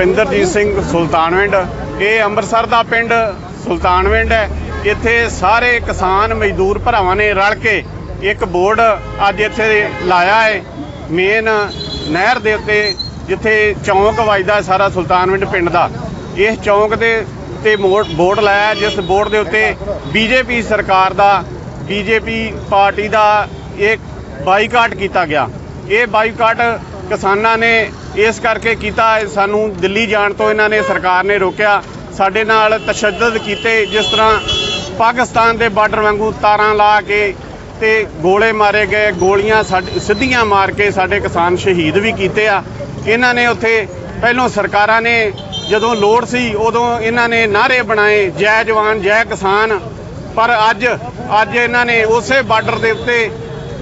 ਰੁਪਿੰਦਰਜੀਤ ਸਿੰਘ ਸੁਲਤਾਨਵਿੰਡ। ਇਹ ਅੰਮ੍ਰਿਤਸਰ ਦਾ ਪਿੰਡ ਸੁਲਤਾਨਵਿੰਡ ਹੈ। ਇੱਥੇ ਸਾਰੇ ਕਿਸਾਨ ਮਜ਼ਦੂਰ ਭਰਾਵਾਂ ਨੇ ਰਲ ਕੇ ਇੱਕ ਬੋਰਡ ਅੱਜ ਇੱਥੇ ਲਾਇਆ ਹੈ। ਮੇਨ ਨਹਿਰ ਦੇ ਉੱਤੇ, ਜਿੱਥੇ ਚੌਂਕ ਵੱਜਦਾ ਸਾਰਾ ਸੁਲਤਾਨਵਿੰਡ ਪਿੰਡ ਦਾ। ਇਸ ਚੌਂਕ ਦੇ ਤੇ ਮੋੜ- ਬੋਰਡ ਲਾਇਆ ਜਿਸ ਬੋਰਡ ਦੇ ਉੱਤੇ ਬੀਜੇਪੀ ਸਰਕਾਰ ਦਾ, ਬੀਜੇਪੀ ਪਾਰਟੀ ਦਾ ਇੱਕ ਬਾਈਕਾਟ ਕੀਤਾ ਗਿਆ। ਇਹ ਬਾਈਕਾਟ ਕਿਸਾਨਾਂ ਨੇ ਇਸ ਕਰਕੇ ਕੀਤਾ ਸਾਨੂੰ ਦਿੱਲੀ ਜਾਣ ਤੋਂ ਇਹਨਾਂ ਨੇ ਸਰਕਾਰ ਨੇ ਰੋਕਿਆ। ਸਾਡੇ ਨਾਲ ਤਸ਼ੱਦਦ ਕੀਤੇ, ਜਿਸ ਤਰ੍ਹਾਂ ਪਾਕਿਸਤਾਨ ਦੇ ਬਾਰਡਰ ਵਾਂਗੂ ਤਾਰਾਂ ਲਾ ਕੇ ਤੇ ਗੋਲੇ ਮਾਰੇ ਗਏ, ਗੋਲੀਆਂ ਸਾਡੇ, ਸਿੱਧੀਆਂ ਮਾਰ ਕੇ ਸਾਡੇ ਕਿਸਾਨ ਸ਼ਹੀਦ ਵੀ ਕੀਤੇ ਆ। ਇਹਨਾਂ ਨੇ ਉੱਥੇ ਪਹਿਲੋਂ ਸਰਕਾਰਾਂ ਨੇ ਜਦੋਂ ਲੋੜ ਸੀ, ਉਦੋਂ ਇਹਨਾਂ ਨੇ ਨਾਅਰੇ ਬਣਾਏ, ਜੈ ਜਵਾਨ, ਜੈ ਕਿਸਾਨ। ਪਰ ਅੱਜ ਅੱਜ ਇਹਨਾਂ ਨੇ ਉਸੇ ਬਾਰਡਰ ਦੇ ਉੱਤੇ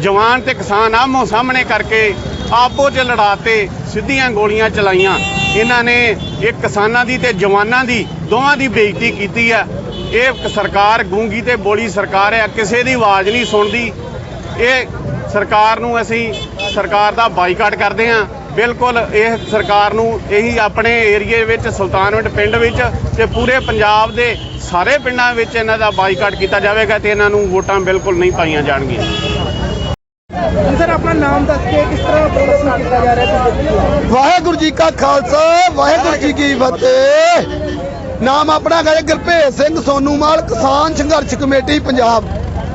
ਜਵਾਨ ਤੇ ਕਿਸਾਨ ਆਮੋ ਸਾਹਮਣੇ ਕਰਕੇ ਆਪੋ 'ਚ ਲੜਾਤੇ, ਸਿੱਧੀਆਂ ਗੋਲੀਆਂ ਚਲਾਈਆਂ। ਇਹਨਾਂ ਨੇ ਇਹ ਕਿਸਾਨਾਂ ਦੀ ਤੇ ਜਵਾਨਾਂ ਦੀ, ਦੋਵਾਂ ਦੀ ਬੇਇੱਜ਼ਤੀ ਕੀਤੀ ਹੈ ਇਹ ਸਰਕਾਰ ਗੂੰਗੀ ਤੇ ਬੋਲੀ ਸਰਕਾਰ ਹੈ ਕਿਸੇ ਦੀ ਆਵਾਜ਼ ਨਹੀਂ ਸੁਣਦੀ। ਇਹ ਸਰਕਾਰ ਨੂੰ ਅਸੀਂ ਸਰਕਾਰ ਦਾ ਬਾਈਕਾਟ ਕਰਦੇ ਹਾਂ। ਬਿਲਕੁਲ ਇਹ ਸਰਕਾਰ ਨੂੰ ਇਹੀ ਆਪਣੇ ਏਰੀਏ ਵਿੱਚ, ਸੁਲਤਾਨਵਿੰਡ ਪਿੰਡ ਵਿੱਚ ਤੇ ਪੂਰੇ ਪੰਜਾਬ ਦੇ ਸਾਰੇ ਪਿੰਡਾਂ ਵਿੱਚ ਇਹਨਾਂ ਦਾ ਬਾਈਕਾਟ ਕੀਤਾ ਜਾਵੇਗਾ ਤੇ ਇਹਨਾਂ ਨੂੰ ਵੋਟਾਂ ਬਿਲਕੁਲ ਨਹੀਂ ਪਾਈਆਂ ਜਾਣਗੀਆਂ। ਆਪਣਾ ਨਾਮ ਦੱਸ ਕੇ ਕਿਸ ਤਰ੍ਹਾਂ ਪ੍ਰਦਰਸ਼ਨ ਕੀਤਾ ਜਾ ਰਿਹਾ ਹੈ? ਵਾਹਿਗੁਰੂ ਜੀ ਕਾ ਖਾਲਸਾ, ਵਾਹਿਗੁਰੂ ਜੀ ਕੀ ਫਤਿਹ। ਨਾਮ ਆਪਣਾ ਹੈ ਗੁਰਭੇਜ ਸਿੰਘ ਸੋਨੂਮਾਲ ਕਿਸਾਨ ਸੰਘਰਸ਼ ਕਮੇਟੀ, ਪੰਜਾਬ,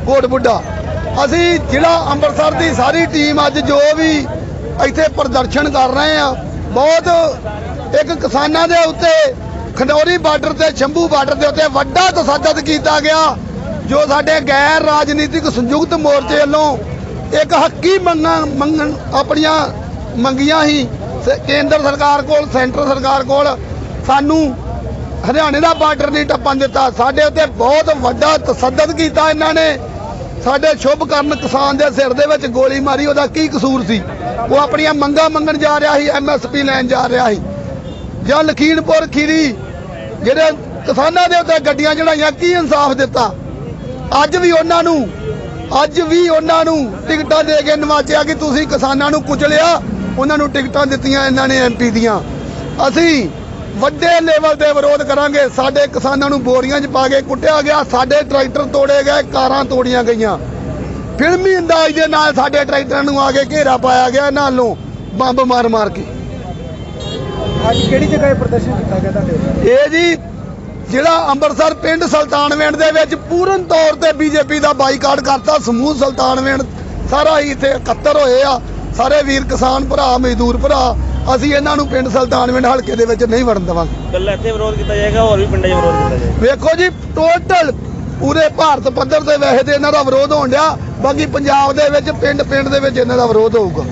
ਕੋਟ ਬੁੱਢਾ। ਅਸੀਂ ਜ਼ਿਲ੍ਹਾ ਅੰਮ੍ਰਿਤਸਰ ਦੀ ਸਾਰੀ ਟੀਮ ਅੱਜ ਜੋ ਵੀ ਇੱਥੇ ਪ੍ਰਦਰਸ਼ਨ ਕਰ ਰਹੇ ਆ ਬਹੁਤ ਇੱਕ ਕਿਸਾਨਾਂ ਦੇ ਉੱਤੇ ਖਨੌਰੀ ਬਾਰਡਰ ਤੇ, ਸ਼ੰਭੂ ਬਾਰਡਰ ਦੇ ਉੱਤੇ ਵੱਡਾ ਤਸੱਦਦ ਕੀਤਾ ਗਿਆ, ਜੋ ਸਾਡੇ ਗੈਰ ਰਾਜਨੀਤਿਕ ਸੰਯੁਕਤ ਮੋਰਚੇ ਵੱਲੋਂ ਇੱਕ ਹੱਕੀ ਮੰਗਾਂ ਮੰਗਣ ਆਪਣੀਆਂ ਮੰਗੀਆਂ ਹੀ ਕੇਂਦਰ ਸਰਕਾਰ ਕੋਲ, ਸੈਂਟਰ ਸਰਕਾਰ ਕੋਲ ਸਾਨੂੰ ਹਰਿਆਣੇ ਦਾ ਬਾਰਡਰ ਨਹੀਂ ਟੱਪਣ ਦਿੱਤਾ। ਸਾਡੇ ਉੱਤੇ ਬਹੁਤ ਵੱਡਾ ਤਸੱਦਦ ਕੀਤਾ ਇਹਨਾਂ ਨੇ। ਸਾਡੇ ਸ਼ੁਭ ਕਰਨ ਕਿਸਾਨ ਦੇ ਸਿਰ ਦੇ ਵਿੱਚ ਗੋਲੀ ਮਾਰੀ, ਉਹਦਾ ਕੀ ਕਸੂਰ ਸੀ? ਉਹ ਆਪਣੀਆਂ ਮੰਗਾਂ ਮੰਗਣ ਜਾ ਰਿਹਾ ਸੀ ਐਮਐਸਪੀ ਲੈਣ ਜਾ ਰਿਹਾ ਸੀ। ਜਾਂ ਲਖੀਣਪੁਰ ਖੀਰੀ, ਜਿਹੜੇ ਕਿਸਾਨਾਂ ਦੇ ਉੱਤੇ ਗੱਡੀਆਂ ਚੜਾਈਆਂ ਕੀ ਇਨਸਾਫ ਦਿੱਤਾ? ਅੱਜ ਵੀ ਉਹਨਾਂ ਨੂੰ ਅੱਜ ਵੀ ਉਹਨਾਂ ਨੂੰ ਟਿਕਟਾਂ ਦੇ ਕੇ ਨਵਾਜਿਆ ਕਿ ਤੁਸੀਂ ਕਿਸਾਨਾਂ ਨੂੰ ਕੁਚਲਿਆ। ਉਹਨਾਂ ਨੂੰ ਟਿਕਟਾਂ ਦਿੱਤੀਆਂ ਇਹਨਾਂ ਨੇ ਐਮਪੀ ਦੀਆਂ। ਅਸੀਂ ਵੱਡੇ ਲੈਵਲ ਤੇ ਵਿਰੋਧ ਕਰਾਂਗੇ। ਸਾਡੇ ਕਿਸਾਨਾਂ ਨੂੰ ਬੋਰੀਆਂ 'ਚ ਪਾ ਕੇ ਕੁੱਟਿਆ ਗਿਆ। ਸਾਡੇ ਟਰੈਕਟਰ ਤੋੜੇ ਗਏ ਕਾਰਾਂ ਤੋੜੀਆਂ ਗਈਆਂ। ਫਿਲਮੀ ਅੰਦਾਜ਼ ਦੇ ਨਾਲ ਸਾਡੇ ਟਰੈਕਟਰਾਂ ਨੂੰ ਆ ਕੇ ਘੇਰਾ ਪਾਇਆ ਗਿਆ ਇਹਨਾਂ ਨੂੰ ਬੰਬ ਮਾਰ ਮਾਰ ਕੇ। ਅੱਜ ਕਿਹੜੀ ਜਗ੍ਹਾ ਇਹ ਪ੍ਰਦਰਸ਼ਨ ਕੀਤਾ ਗਿਆ ਤੁਹਾਡੇ? ਇਹ ਜੀ ਜਿਹੜਾ ਅੰਮ੍ਰਿਤਸਰ ਪਿੰਡ ਸੁਲਤਾਨਵਿੰਡ ਦੇ ਵਿੱਚ ਪੂਰਨ ਤੌਰ ਤੇ ਬੀਜੇਪੀ ਦਾ ਬਾਈਕਾਟ ਕਰਤਾ। ਸਮੂਹ ਸੁਲਤਾਨਵਿੰਡ ਸਾਰਾ ਹੀ ਇੱਥੇ ਇਕੱਤਰ ਹੋਏ ਆ। ਸਾਰੇ ਵੀਰ ਕਿਸਾਨ ਭਰਾ ਮਜ਼ਦੂਰ ਭਰਾ ਅਸੀਂ ਇਹਨਾਂ ਨੂੰ ਪਿੰਡ ਸੁਲਤਾਨਵਿੰਡ ਹਲਕੇ ਦੇ ਵਿੱਚ ਨਹੀਂ ਵੜਨ ਦੇਵਾਂਗੇ। ਕੱਲਾ ਇੱਥੇ ਵਿਰੋਧ ਕੀਤਾ ਜਾਏਗਾ ਹੋਰ ਵੀ ਪਿੰਡਾਂ 'ਚ ਵਿਰੋਧ ਕੀਤਾ ਜਾਏਗਾ। ਵੇਖੋ ਜੀ ਟੋਟਲ ਪੂਰੇ ਭਾਰਤ ਪੱਧਰ ਤੇ ਵੈਸੇ ਤੇ ਇਹਨਾਂ ਦਾ ਵਿਰੋਧ ਹੋਣ ਡਿਆ। ਬਾਕੀ ਪੰਜਾਬ ਦੇ ਵਿੱਚ ਪਿੰਡ ਪਿੰਡ ਦੇ ਵਿੱਚ ਇਹਨਾਂ ਦਾ ਵਿਰੋਧ ਹੋਊਗਾ।